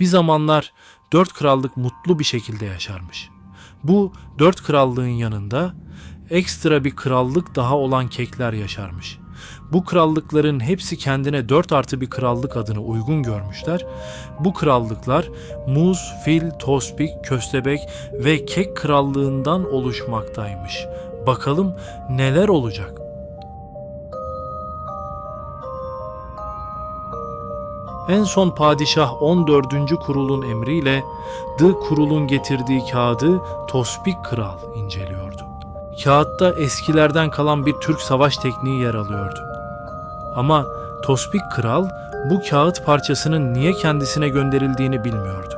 Bir zamanlar dört krallık mutlu bir şekilde yaşarmış. Bu dört krallığın yanında ekstra bir krallık daha olan kekler yaşarmış. Bu krallıkların hepsi kendine 4 artı bir krallık adını uygun görmüşler. Bu krallıklar muz, fil, tospik, köstebek ve kek krallığından oluşmaktaymış. Bakalım neler olacak? En son padişah 14. kurulun emriyle The Kurul'un getirdiği kağıdı Tospik Kral inceliyordu. Kağıtta eskilerden kalan bir Türk savaş tekniği yer alıyordu. Ama Tospik Kral bu kağıt parçasının niye kendisine gönderildiğini bilmiyordu.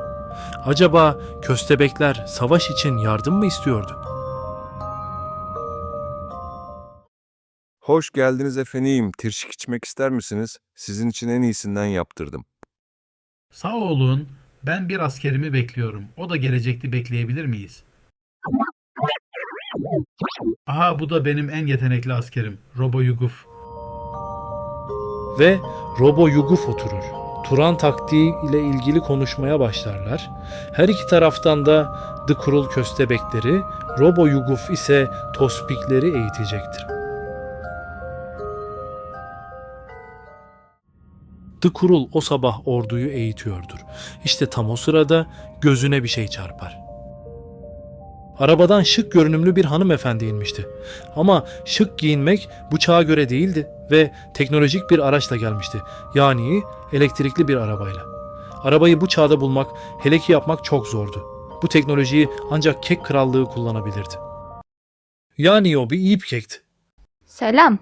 Acaba köstebekler savaş için yardım mı istiyordu? Hoş geldiniz efendim. Tirşik içmek ister misiniz? Sizin için en iyisinden yaptırdım. Sağ olun. Ben bir askerimi bekliyorum. O da gelecekti bekleyebilir miyiz? Aha bu da benim en yetenekli askerim. Robo Yuguf. ve Robo Yuguf oturur. Turan taktiği ile ilgili konuşmaya başlarlar. Her iki taraftan da The Kurul köstebekleri, Robo Yuguf ise Tospikleri eğitecektir. The Kurul o sabah orduyu eğitiyordur. İşte tam o sırada gözüne bir şey çarpar. Arabadan şık görünümlü bir hanımefendi inmişti. Ama şık giyinmek bu çağa göre değildi ve teknolojik bir araçla gelmişti. Yani elektrikli bir arabayla. Arabayı bu çağda bulmak, hele ki yapmak çok zordu. Bu teknolojiyi ancak kek krallığı kullanabilirdi. Yani o bir iyip kekti. Selam.